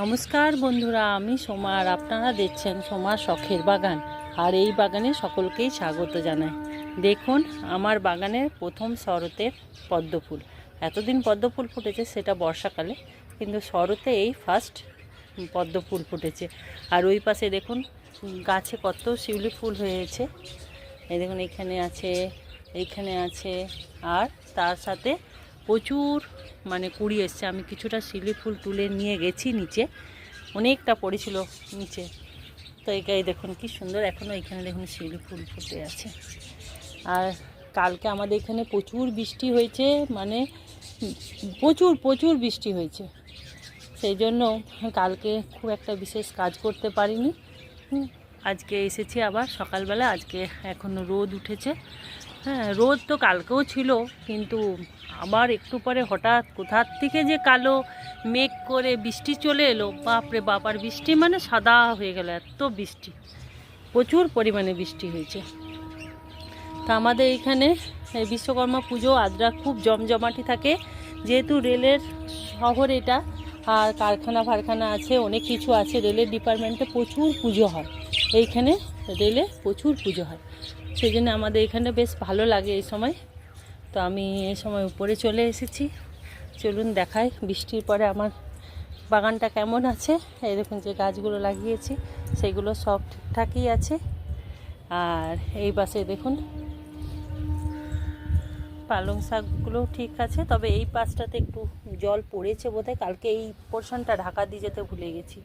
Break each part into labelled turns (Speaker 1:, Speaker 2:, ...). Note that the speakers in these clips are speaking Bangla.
Speaker 1: নমস্কার বন্ধুরা, আমি সোমা আর আপনারা দেখছেন সোমার শখের বাগান। আর এই বাগানে সকলকেই স্বাগত জানাই। দেখুন, আমার বাগানের প্রথম শরতের পদ্মফুল। এতদিন পদ্মফুল ফুটেছে, সেটা বর্ষাকালে, কিন্তু শরতে এই ফার্স্ট পদ্মফুল ফুটেছে। আর ওই পাশে দেখুন, গাছে কত শিউলি ফুল হয়েছে। এই দেখুন, এখানে আছে এইখানে আছে, আর তার সাথে প্রচুর মানে কুড়ি এসছে। আমি কিছুটা শিলি ফুল তুলে নিয়ে গেছি নিচে। অনেকটা পড়েছিল নিচে। তো এই দেখুন কি সুন্দর এখনও এখানে দেখুন শিলি ফুল ফুটে আছে। আর কালকে আমাদের এখানে প্রচুর বৃষ্টি হয়েছে মানে প্রচুর প্রচুর বৃষ্টি হয়েছে। সেই জন্য কালকে খুব একটা বিশেষ কাজ করতে পারিনি। আজকে এসেছি আবার সকালবেলা। আজকে এখনও রোদ উঠেছে। হ্যাঁ রোদ তো কালকেও ছিল, কিন্তু আবার একটু পরে হঠাৎ কোথার থেকে যে কালো মেঘ করে বৃষ্টি চলে এলো, বাপরে বাপার বৃষ্টি মানে সাদা হয়ে গেল, এত বৃষ্টি, প্রচুর পরিমাণে বৃষ্টি হয়েছে। তা আমাদের এখানে বিশ্বকর্মা পুজো, আদ্রা খুব জমজমাটি থাকে, যেহেতু রেলের শহর এটা, আর কারখানা ফারখানা আছে, অনেক কিছু আছে, রেলের ডিপার্টমেন্টে প্রচুর পুজো হয়, এইখানে রেলে প্রচুর পুজো হয়। সেই জন্য আমাদের এখানে বেশ ভালো লাগে এই সময়। তো আমি এই সময় উপরে চলে এসেছি। চলুন দেখাই বৃষ্টির পরে আমার বাগানটা কেমন আছে। এরকম যে গাছগুলো লাগিয়েছি, সেগুলো সব ঠিকঠাকই আছে। আর এই পাশে দেখুন, পালং শাকগুলো ঠিক আছে, তবে এই পাশটাতে একটু জল পড়েছে বোধহয়। কালকে এই পোর্শনটা ঢাকা দিয়ে যেতে ভুলে গেছি।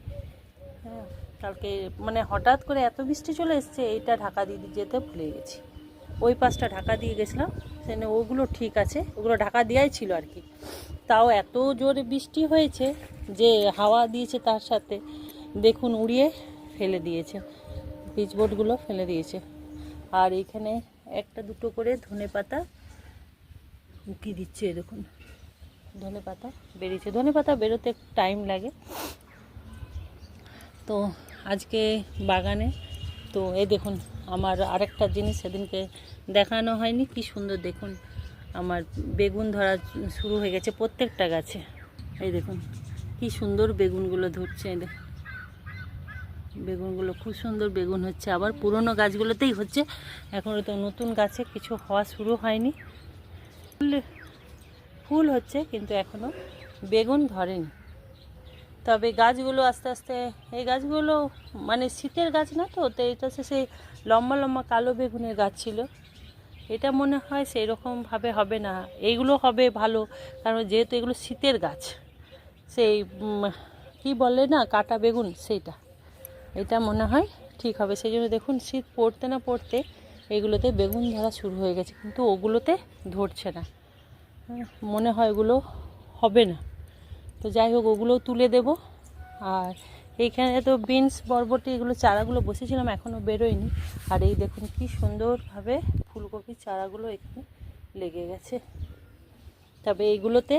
Speaker 1: হ্যাঁ। কালকে মানে হঠাৎ করে এত বৃষ্টি চলে এসছে, এইটা ঢাকা দিয়ে যেতে ভুলে গেছি। ওই পাশটা ঢাকা দিয়ে গেছিলাম, সেখানে ওগুলো ঠিক আছে, ওগুলো ঢাকা দেওয়াই ছিল আর কি। তাও এত জোরে বৃষ্টি হয়েছে যে হাওয়া দিয়েছে তার সাথে, দেখুন উড়িয়ে ফেলে দিয়েছে পিচবোর্ডগুলো ফেলে দিয়েছে। আর এখানে একটা দুটো করে ধনে পাতা উকি দিচ্ছে, দেখুন। ধনে পাতা বেরিয়েছে, ধনে পাতা বেরোতে টাইম লাগে। তো আজকে বাগানে। তো এই দেখুন, আমার আরেকটা জিনিস সেদিনকে দেখানো হয়নি। কি সুন্দর দেখুন, আমার বেগুন ধরা শুরু হয়ে গেছে প্রত্যেকটা গাছে। এই দেখুন, কি সুন্দর বেগুনগুলো ধরছে, এই দেখুন। বেগুনগুলো খুব সুন্দর বেগুন হচ্ছে। আবার পুরনো গাছগুলোতেই হচ্ছে। এখনও তো নতুন গাছে কিছু হওয়া শুরু হয়নি। ফুল ফুল হচ্ছে, কিন্তু এখনও বেগুন ধরেনি। তবে গাছগুলো আস্তে আস্তে, এই গাছগুলো মানে শীতের গাছ না তো তো এটা হচ্ছে সেই লম্বা লম্বা কালো বেগুনের গাছ ছিল। এটা মনে হয় সেই রকমভাবে হবে না। এইগুলো হবে ভালো, কারণ যেহেতু এগুলো শীতের গাছ, সেই কি বলে না, কাটা বেগুন সেইটা। এটা মনে হয় ঠিক হবে। সেই জন্য দেখুন, শীত পড়তে না পড়তে এগুলোতে বেগুন ধরা শুরু হয়ে গেছে, কিন্তু ওগুলোতে ধরছে না। মনে হয় ওগুলো হবে না। তো যাই হোক, ওগুলোও তুলে দেব। আর এইখানে তো বিনস, বরবটি, এগুলো চারাগুলো বসেছিলাম এখনও বেরোয়নি। আর এই দেখুন কি সুন্দরভাবে ফুলকপির চারাগুলো এখানে লেগে গেছে। তবে এইগুলোতে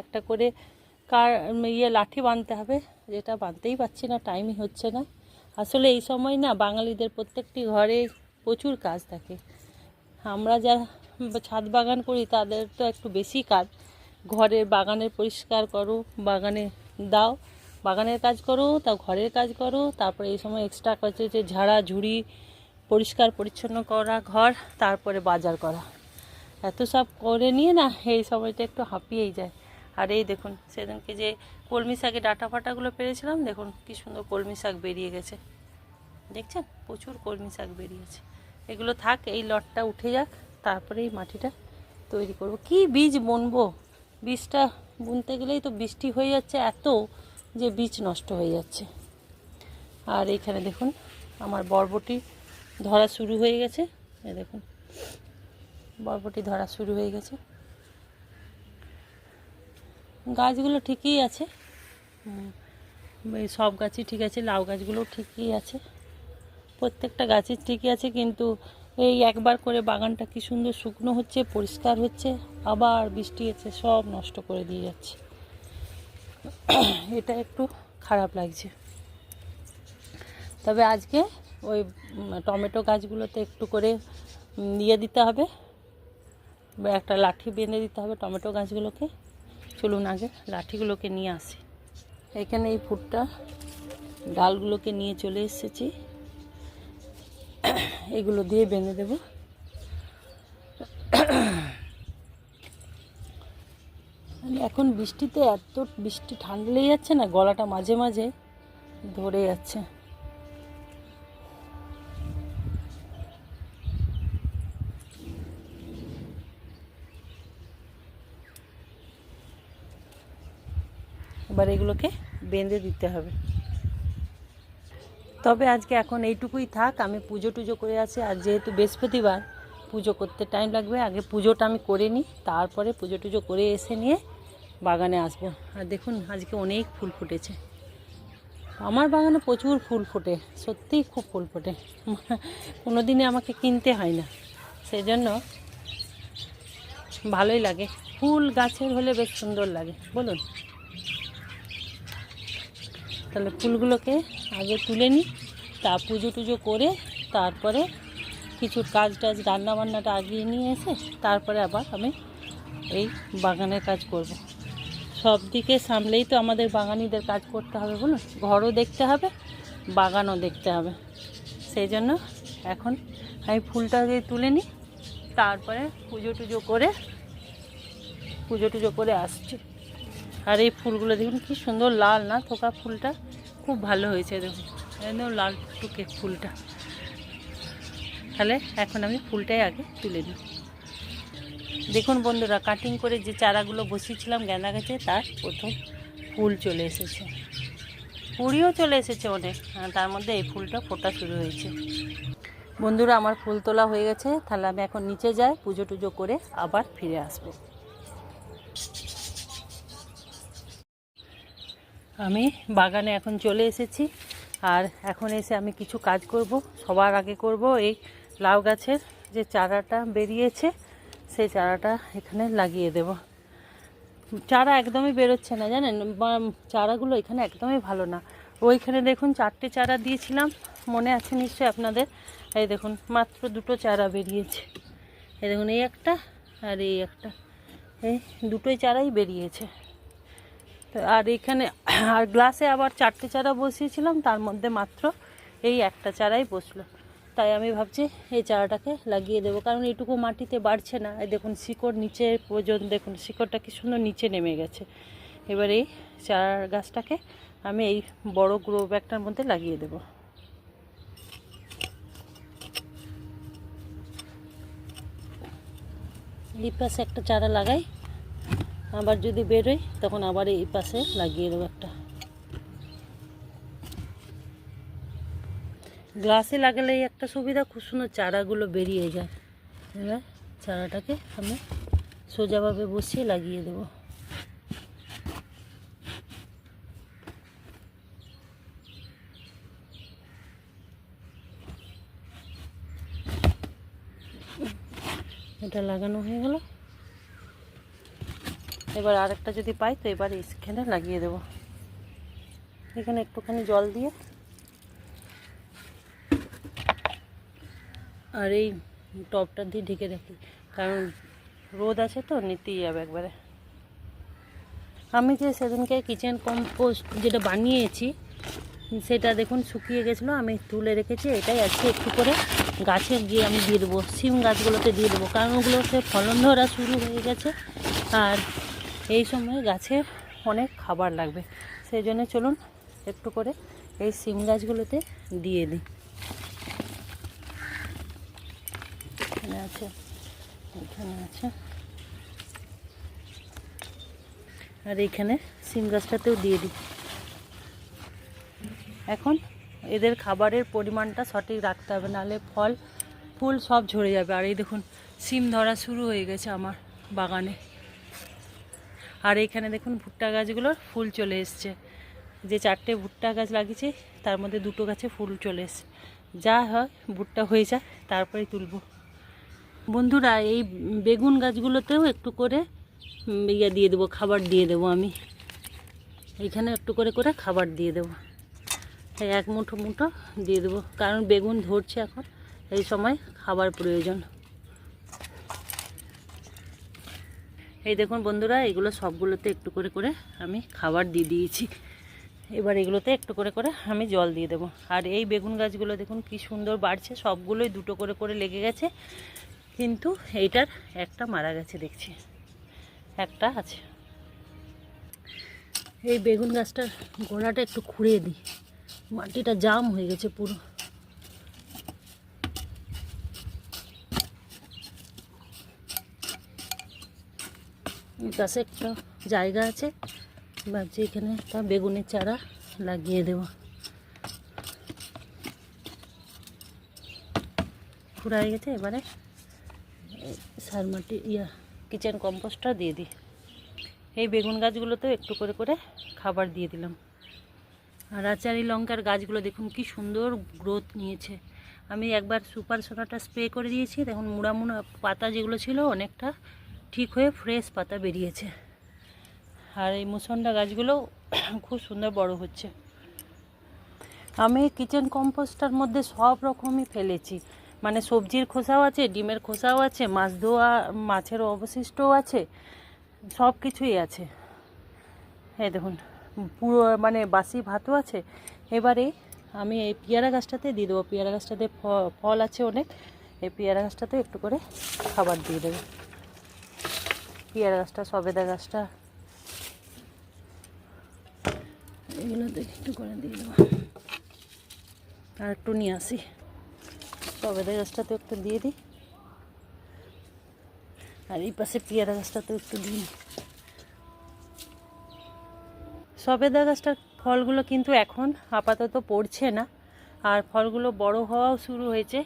Speaker 1: একটা করে কার ইয়ে লাঠি বাঁধতে হবে, যেটা বাঁধতেই পারছি না, টাইমই হচ্ছে না। আসলে এই সময় না বাঙালিদের প্রত্যেকটি ঘরে প্রচুর কাজ থাকে। আমরা যারা ছাদ বাগান করি, তাদের তো একটু বেশি কাজ। ঘরের বাগানের পরিষ্কার করো, বাগানে দাও, বাগানের কাজ করো তা ঘরের কাজ করো, তারপরে এই সময় এক্সট্রা কাজ হচ্ছে ঝাড়া, ঝুড়ি পরিষ্কার পরিচ্ছন্ন করা ঘর, তারপরে বাজার করা। এত সব করে নিয়ে না এই সময়টা একটু হাঁপিয়েই যায়। আর এই দেখুন, সেদিনকে যে কলমি শাকের ডাটা ফাটাগুলো পেরেছিলাম, দেখুন কি সুন্দর কলমি শাক বেরিয়ে গেছে। দেখছেন? প্রচুর কলমি শাক বেরিয়েছে। এগুলো থাক, এই লটটা উঠে যাক, তারপরে এই মাটিটা তৈরি করব। কি বীজ বুনবো? বীজটা বুনতে গেলেই তো বৃষ্টি হয়ে যাচ্ছে, এত যে বীজ নষ্ট হয়ে যাচ্ছে। আর এইখানে দেখুন, আমার বরবটি ধরা শুরু হয়ে গেছে। এই দেখুন, বরবটি ধরা শুরু হয়ে গেছে। গাছগুলো ঠিকই আছে। সব গাছই ঠিক আছে, লাউ গাছগুলোও ঠিকই আছে। প্রত্যেকটা গাছের ঠিকই আছে, কিন্তু এই একবার করে বাগানটা কি সুন্দর শুকনো হচ্ছে, পরিষ্কার হচ্ছে, আবার বৃষ্টি এসে সব নষ্ট করে দিয়ে যাচ্ছে। এটা একটু খারাপ লাগছে। তবে আজকে ওই টমেটো গাছগুলোতে একটু করে দিয়ে দিতে হবে। একটা লাঠি বেঁধে দিতে হবে টমেটো গাছগুলোকে। চলুন আগে লাঠিগুলোকে নিয়ে আসি। এখানে এই ফুটটা ডালগুলোকে নিয়ে চলে এসেছি। এগুলো দিয়ে বেঁধে দেব। মানে এখন বৃষ্টিতে এত বৃষ্টি ঠান্ডা লেগে যাচ্ছে না, গলাটা মাঝে মাঝে ধরে যাচ্ছে। এবার এগুলোকে বেঁধে দিতে হবে। তবে আজকে এখন এইটুকুই থাক, আমি পুজো টুজো করে আছি। আর যেহেতু বৃহস্পতিবার, পুজো করতে টাইম লাগবে। আগে পুজোটা আমি করে নিই, তারপরে পুজো টুজো করে এসে নিয়ে বাগানে আসব। আর দেখুন, আজকে অনেক ফুল ফুটেছে। আমার বাগানে প্রচুর ফুল ফোটে, সত্যিই খুব ফুল ফোটে। কোনো দিনে আমাকে কিনতে হয় না। সেই জন্য ভালোই লাগে। ফুল গাছের হলে বেশ সুন্দর লাগে। বলুন। তাহলে ফুলগুলোকে আগে তুলে নিই, তা পুজো টুজো করে তারপরে কিছু কাজ টাজ, রান্না বান্নাটা আগিয়ে নিয়ে এসে তারপরে আবার আমি এই বাগানের কাজ করব। সব দিকে সামলেই তো আমাদের বাগানিদের কাজ করতে হবে বলুন, ঘরও দেখতে হবে, বাগানও দেখতে হবে সেই জন্য এখন আমি ফুলটা ফুলটাকে তুলে নিই, তারপরে পুজো টুজো করে, পুজো টুজো করে আসছি আর এই ফুলগুলো দেখুন, কি সুন্দর লাল না থোকা ফুলটা? খুব ভালো হয়েছে দেখুন। একদম লাল টুকে ফুলটা। তাহলে এখন আমি ফুলটাই আগে তুলে নিই। দেখুন বন্ধুরা কাটিং করে যে চারাগুলো বসিয়েছিলাম গাঁদা গাছে, তার প্রথম ফুল চলে এসেছে। কুড়িও চলে এসেছে অনেক। তার মধ্যে এই ফুলটা ফোটা শুরু হয়েছে। বন্ধুরা, আমার ফুল তোলা হয়ে গেছে। তাহলে আমি এখন নিচে যাই, পুজো টুজো করে আবার ফিরে আসব। আমি বাগানে এখন চলে এসেছি। আর এখন এসে আমি কিছু কাজ করব, সবার আগে করব এই লাউ গাছের যে চারাটা বেরিয়েছে, সেই চারাটা এখানে লাগিয়ে দেব। চারা একদমই বেরোচ্ছে না, জানেন? চারাগুলো এখানে একদমই ভালো না। ওইখানে দেখুন, চারটে চারা দিয়েছিলাম। মনে আছে নিশ্চয়ই আপনাদের? এই দেখুন, মাত্র দুটো চারা বেরিয়েছে। এই দেখুন, এই একটা আর এই একটা। এই দুটোই চারাই বেরিয়েছে। তো আর এখানে আর গ্লাসে আবার চারটে চারা বসিয়েছিলাম, তার মধ্যে মাত্র এই একটা চারাই বসল। তাই আমি ভাবছি এই চারাটাকে লাগিয়ে দেবো, কারণ এইটুকু মাটিতে বাড়ছে না। এই দেখুন, শিকড় নিচে পর্যন্ত, দেখুন, শিকড়টা কি সুন্দর নিচে নেমে গেছে। এবার এই চারা গাছটাকে আমি এই বড় গ্রো ব্যাগটার মধ্যে লাগিয়ে দেবো। এই পাশে একটা চারা লাগাই। আবার যদি বেরোয়, তখন আবার এই পাশে লাগিয়ে দেবো একটা। গ্লাসে লাগালে একটা সুবিধা, খুব সুন্দর চারাগুলো বেরিয়ে যায়। এবার চারাটাকে আমি সোজাভাবে বসিয়ে লাগিয়ে দেবো। এটা লাগানো হয়ে গেল। এবার আরেকটা যদি পাই, তো এবার এখানে লাগিয়ে দেব। এখানে একটুখানি জল দিয়ে। আর এই টপটা দিয়ে ঢেকে রাখি, কারণ রোদ আছে তো, নিতেই যাবে একবারে। আমি যে সেদিনকে কিচেন কম্পোস্ট যেটা বানিয়েছি, সেটা দেখুন শুকিয়ে গেছিল, আমি তুলে রেখেছি, এটাই আজকে একটু করে গাছে গিয়ে আমি দিয়ে দেবো সিম গাছগুলোতে দিয়ে দেবো, কারণ ওগুলোতে ফলন ধরা শুরু হয়ে গেছে। আর এই সময় গাছে অনেক খাবার লাগবে। সেই জন্য চলুন একটু করে এই সিম গাছগুলোতে দিয়ে দিই। এখানে আছে এখানে আছে। আর এইখানে সিম গাছটাতেও দিয়ে দিই। এখন এদের খাবারের পরিমাণটা সঠিক রাখতে হবে, নাহলে ফল, ফুল সব ঝরে যাবে। আর এই দেখুন সিম ধরা শুরু হয়ে গেছে আমার বাগানে। আর এইখানে দেখুন ভুট্টা গাছগুলোর ফুল চলে এসছে। যে চারটে ভুট্টা গাছ লাগিয়েছি, তার মধ্যে দুটো গাছে ফুল চলে এসছে। যা হয়, ভুট্টা হয়ে যায়, তারপরে তুলব। বন্ধুরা, এই বেগুন গাছগুলোতেও একটু করে ইয়ে দিয়ে দেবো, খাবার দিয়ে দেবো আমি। এইখানে একটু করে করে খাবার দিয়ে দেবো। এক মুঠো মুঠো দিয়ে দেবো, কারণ বেগুন ধরছে এখন, এই সময় খাবার প্রয়োজন। এই দেখুন বন্ধুরা, এগুলো সবগুলোতে একটু করে করে আমি খাবার দিয়ে দিয়েছি। এবার এগুলোতে একটু করে করে আমি জল দিয়ে দেবো। আর এই বেগুন গাছগুলো দেখুন কি সুন্দর বাড়ছে, সবগুলোই দুটো করে করে লেগে গেছে। কিন্তু এইটার একটা মারা গেছে, দেখছি। একটা আছে। এই বেগুন গাছটার গোড়াটা একটু খুঁড়িয়ে দিই। মাটিটা জাম হয়ে গেছে পুরো। পাশে একটা জায়গা আছে। ভাবছি এখানে একটা বেগুনের চারা লাগিয়ে দেবো। ফুরাই গেছে, এবারে সার মাটি, ইয়া কিচেন কম্পোস্টটা দিয়ে দিই। এই বেগুন গাছগুলোতেও একটু করে করে খাবার দিয়ে দিলাম। আর আচারি লঙ্কার গাছগুলো দেখুন কি সুন্দর গ্রোথ নিয়েছে। আমি একবার সুপার সোনাটা স্প্রে করে দিয়েছি, দেখুন মুড়া মুড়া পাতা যেগুলো ছিল অনেকটা ঠিক হয়ে ফ্রেশ পাতা বেরিয়েছে। আর এই মুসন্ডা গাছগুলো খুব সুন্দর বড় হচ্ছে। আমি কিচেন কম্পোস্টার মধ্যে সব রকমই ফেলেছি। মানে সবজির খোসাও আছে, ডিমের খোসাও আছে, মাছ ধোয়া, মাছের অবশিষ্টও আছে সব কিছুই আছে। এই দেখুন, পুরো মানে বাসি ভাতও আছে। এবারে আমি এই পেয়ারা গাছটাতে দিয়ে দেবো। পেয়ারা গাছটাতে ফল আছে অনেক। এই পেয়ারা গাছটাতে একটু করে খাবার দিয়ে দেবো। পেয়ারা গাছটা সবেদা গাছটা। এগুলোতে একটু করে দিয়ে দেবো। আর একটু নিয়ে আসি। সবেদা গাছটাতে একটু দিয়ে দিই। আর এই পাশে পেয়ারা গাছটাতেও একটু দিই। সবেদা গাছটার ফলগুলো কিন্তু এখন আপাতত পড়ছে না। আর ফলগুলো বড় হওয়াও শুরু হয়েছে।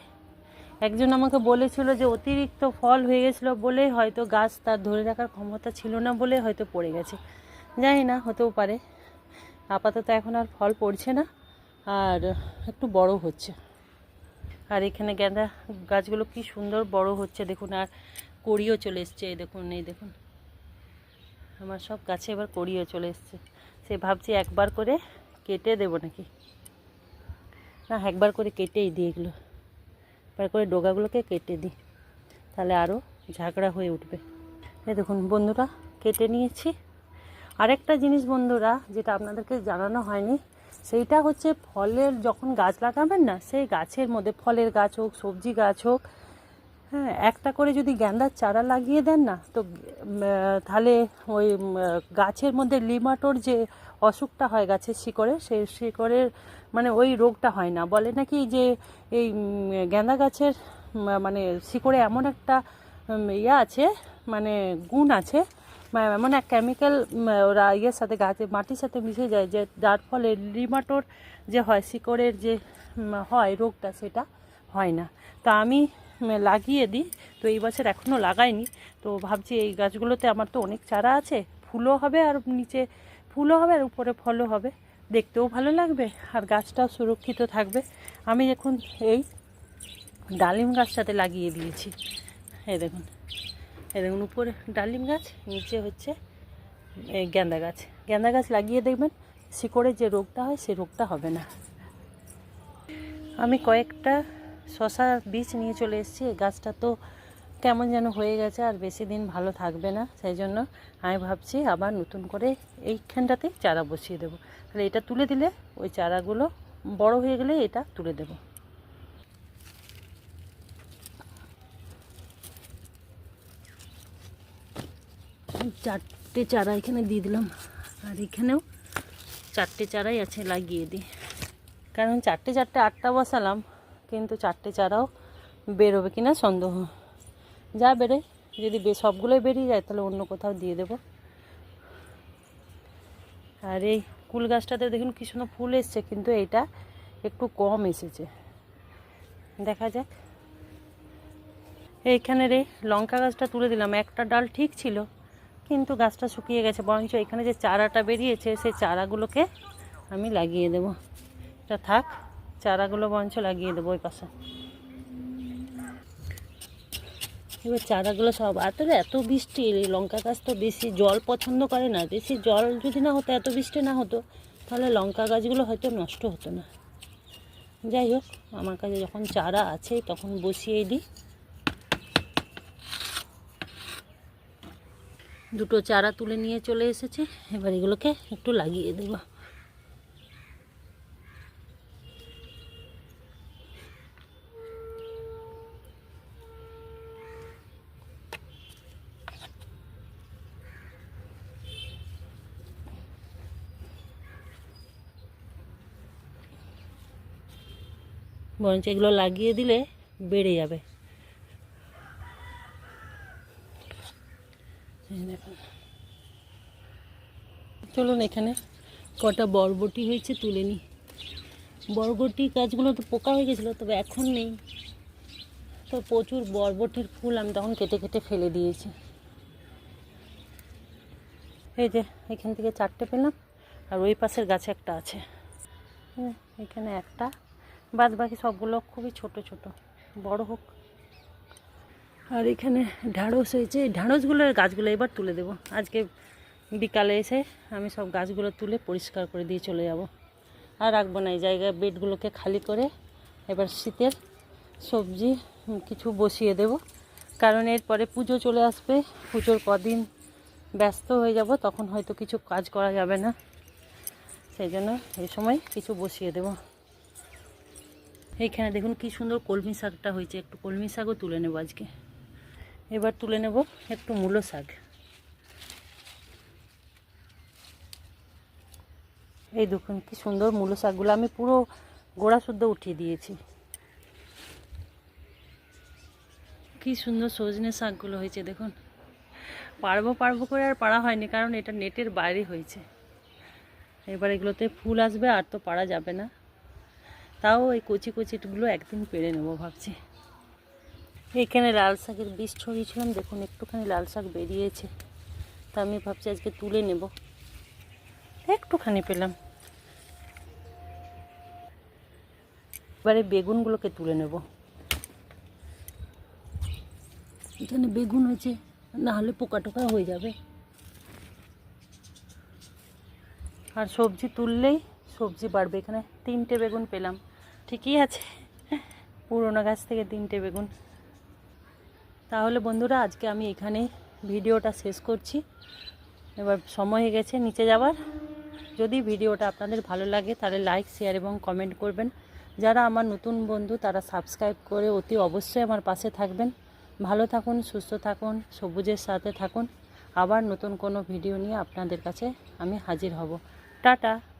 Speaker 1: একজন আমাকে বলেছিল যে অতিরিক্ত ফল হয়ে গেছিল বলে হয়তো গাছ তার ধরে রাখার ক্ষমতা ছিল না বলে হয়তো পড়ে গেছে। জানি না, হতেও পারে। আপাতত এখন আর ফল পড়ছে না, আর একটু বড় হচ্ছে। আর এখানে গেঁদা গাছগুলো কি সুন্দর বড় হচ্ছে, দেখুন, আর কড়িও চলে এসছে, এই দেখুন এই দেখুন। আমার সব গাছে এবার কড়িও চলে এসছে। সে ভাবছি একবার করে কেটে দেবো নাকি? না, একবার করে কেটেই দিয়ে এগুলো। একবার করে ডোগাগুলোকে কেটে দিই, তাহলে আরও ঝাঁকড়া হয়ে উঠবে। এই দেখুন বন্ধুরা, কেটে নিয়েছি। আরেকটা জিনিস বন্ধুরা, যেটা আপনাদেরকে জানানো হয়নি, সেইটা হচ্ছে ফলের যখন গাছ লাগাবেন না, সেই গাছের মধ্যে, ফলের গাছ হোক, সবজি গাছ হোক হ্যাঁ একটা করে যদি গ্যান্দার চারা লাগিয়ে দেন না তো তাহলে ওই গাছের মধ্যে লিমাটোর যে অসুখটা হয় গাছের শিকড়ে সেই শিকড়ের মানে ওই রোগটা হয় না। বলে নাকি যে এই উম, গ্যান্দা গাছের মানে শিকড়ে এমন একটা ইয়ে আছে মানে গুণ আছে মানে এমন এক কেমিক্যাল ওরা ইয়ের সাথে গাছে মাটির সাথে মিশে যায় যে যার ফলে লিমাটোর যে হয় শিকড়ের যে হয় রোগটা সেটা হয় না। তা আমি লাগিয়ে দিই। তো এই বছর এখনও লাগাইনি। তো ভাবছি এই গাছগুলোতে আমার তো অনেক চারা আছে, ফুলও হবে আর নিচে ফুলও হবে আর উপরে ফলও হবে। দেখতেও ভালো লাগবে আর গাছটাও সুরক্ষিত থাকবে। আমি এখন এই ডালিম গাছটাতে লাগিয়ে দিয়েছি। এই দেখুন এই দেখুন উপরে ডালিম গাছ, নিচে হচ্ছে এই গেঁদা গাছ। গেঁদা গাছ লাগিয়ে দেখবেন, শিকড়ে যে রোগটা হয় সে রোগটা হবে না। আমি কয়েকটা শশা বীজ নিয়ে চলে এসেছি। এই গাছটা তো কেমন যেন হয়ে গেছে আর বেশি দিন ভালো থাকবে না। সেই জন্য আমি ভাবছি আবার নতুন করে এইখানটাতে চারা বসিয়ে দেবো। তাহলে এটা তুলে দিলে ওই চারাগুলো বড় হয়ে গেলে এটা তুলে দেবো। চারটে চারা এখানে দিয়ে দিলাম। আর এখানেও চারটে চারাই আছে লাগিয়ে দিই। কারণ চারটে চারটে আটটা বসালাম। কিন্তু চারটে চারাও বেরোবে কিনা সন্দেহ। যা বেরোয়, যদি সবগুলোই বেরিয়ে যায়, তাহলে অন্য কোথাও দিয়ে দেবো। আর এই কুল গাছটাতে দেখুন কি সুন্দর ফুল এসছে, কিন্তু এটা একটু কম এসেছে। দেখা যাক। এইখানের এই লঙ্কা গাছটা তুলে দিলাম। একটা ডাল ঠিক ছিল, কিন্তু গাছটা শুকিয়ে গেছে। বরঞ্চ এখানে যে চারাটা বেরিয়েছে, সেই চারাগুলোকে আমি লাগিয়ে দেবো। এটা থাক। চারাগুলো বরঞ্চ লাগিয়ে দেবো ওই পাশে। এবার চারাগুলো সব, আর তো এত বৃষ্টি, লঙ্কা গাছ তো বেশি জল পছন্দ করে না। বেশি জল যদি না হতো, এত বৃষ্টি না হতো, তাহলে লঙ্কা গাছগুলো হয়তো নষ্ট হতো না। যাই হোক, আমার কাছে যখন চারা আছে, তখন বসিয়ে দিই। দুটো চারা তুলে নিয়ে চলে এসেছে, এবার এগুলোকে একটু লাগিয়ে দেবো। বরঞ্চ এগুলো লাগিয়ে দিলে বেড়ে যাবে। চলুন এখানে কটা বরবটি হয়েছে তুলে নিই। বরবটি গাছগুলো তো পোকা হয়ে গেছিল, তবে এখন নেই। তো প্রচুর বরবটির ফুল আমি তখন কেটে কেটে ফেলে দিয়েছি। এই যে, এখান থেকে চারটে পেলাম, আর ওই পাশের গাছে একটা আছে। এখানে একটা বাদ বাকি সবগুলো খুবই ছোট ছোট, বড় হোক। আর এখানে ঢ্যাঁড়স হয়েছে। এই ঢ্যাঁড়সগুলোর গাছগুলো এবার তুলে দেবো। আজকে বিকালে এসে আমি সব গাছগুলো তুলে পরিষ্কার করে দিয়ে চলে যাব। আর রাখব না, এই জায়গায় বেডগুলোকে খালি করে এবার শীতের সবজি কিছু বসিয়ে দেব। কারণ এরপরে পুজো চলে আসবে, পুজোর কদিন ব্যস্ত হয়ে যাব, তখন হয়তো কিছু কাজ করা যাবে না। সেই জন্য এই সময় কিছু বসিয়ে দেব। এইখানে দেখুন কি সুন্দর কলমি শাকটা হয়েছে। একটু কলমি শাকও তুলে নেব আজকে। এবার তুলে নেব একটু মূলো শাক। এই দেখুন কি সুন্দর মূলো শাকগুলো। আমি পুরো গোড়া শুদ্ধ উঠিয়ে দিয়েছি। কি সুন্দর সজনে শাকগুলো হয়েছে দেখুন। পারব পারব করে আর পারা হয়নি, কারণ এটা নেটের বাইরে হয়েছে। এবার এগুলোতে ফুল আসবে, আর তো পারা যাবে না। তাও এই কচি কচিগুলো একদিন পেরে নেব ভাবছি। এখানে লাল শাকের বীজ ছড়িয়েছিলাম, দেখুন একটুখানি লাল শাক বেরিয়েছে। তা আমি ভাবছি আজকে তুলে নেব। একটুখানি পেলাম। এবারে বেগুনগুলোকে তুলে নেব। এখানে বেগুন হয়েছে, না হলে পোকা টোকা হয়ে যাবে। আর সবজি তুললেই সবজি বাড়বে। এখানে তিনটে বেগুন পেলাম। ঠিকই আছে। পুরোনো গাছ থেকে তিনটে বেগুন। তাহলে বন্ধুরা, আজকে আমি এখানে ভিডিওটা শেষ করছি। এবার সময় হয়ে গেছে নিচে যাওয়ার। যদি ভিডিওটা আপনাদের ভালো লাগে, তাহলে লাইক শেয়ার এবং কমেন্ট করবেন। যারা আমার নতুন বন্ধু, তারা সাবস্ক্রাইব করে অতি অবশ্যই আমার পাশে থাকবেন। ভালো থাকুন, সুস্থ থাকুন, সবুজের সাথে থাকুন। আবার নতুন কোনো ভিডিও নিয়ে আপনাদের কাছে আমি হাজির হব। টাটা!